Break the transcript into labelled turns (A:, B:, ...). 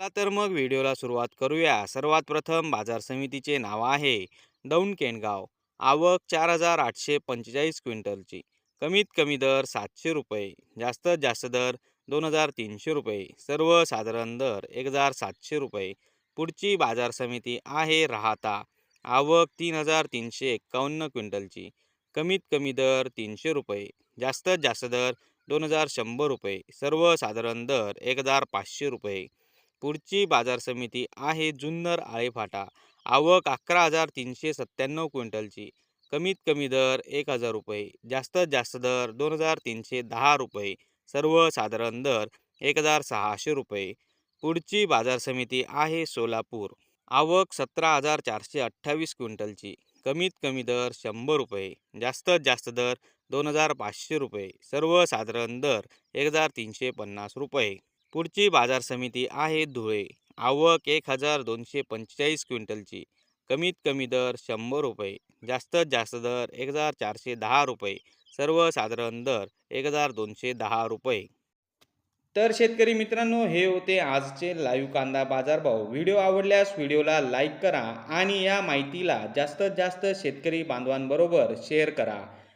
A: चला तर मग व्हिडिओला सुरुवात करूया. सर्वात प्रथम बाजार समितीचे नाव आहे दौंड केणगाव आवक चार हजार आठशे पंचेचाळीस क्विंटलची. कमीत कमी दर सातशे रुपये. जास्तीत जास्त दर दोन हजार तीनशे रुपये. सर्वसाधारण दर एक हजार सातशे रुपये. पुढची बाजार समिती आहे राहता आवक तीन हजार तीनशे एक्कावन्न क्विंटलची. कमीत कमी दर तीनशे रुपये. जास्तीत जास्त दर दोन हजार शंभर रुपये. सर्वसाधारण दर एक हजार पाचशे रुपये. पुढची बाजार समिती आहे जुन्नर आळेफाटा. आवक अकरा हजार तीनशे सत्त्याण्णव क्विंटलची. कमीत कमी दर एक हजार रुपये. जास्तीत जास्त दर दोन हजार तीनशे दहा रुपये. सर्वसाधारण दर एक हजार सहाशे रुपये. पुढची बाजार समिती आहे सोलापूर. आवक सतरा हजार चारशे अठ्ठावीस क्विंटलची. कमीत कमी दर शंभर रुपये. जास्तीत जास्त दर दोन हजार पाचशे रुपये. सर्वसाधारण दर एक हजार तीनशे पन्नास रुपये. पुढची बाजार समिती आहे धुळे. आवक एक हजार दोनशे पंचेचाळीस क्विंटलची. कमीत कमी दर शंभर रुपये. जास्तीत जास्त दर एक हजार चारशे दहा रुपये. सर्वसाधारण दर एक हजार दोनशे दहा रुपये. तर शेतकरी मित्रांनो हे होते आजचे लाईव्ह कांदा बाजारभाव. व्हिडिओ आवडल्यास व्हिडिओला लाईक करा आणि या माहितीला जास्तीत जास्त शेतकरी बांधवांबरोबर शेअर करा.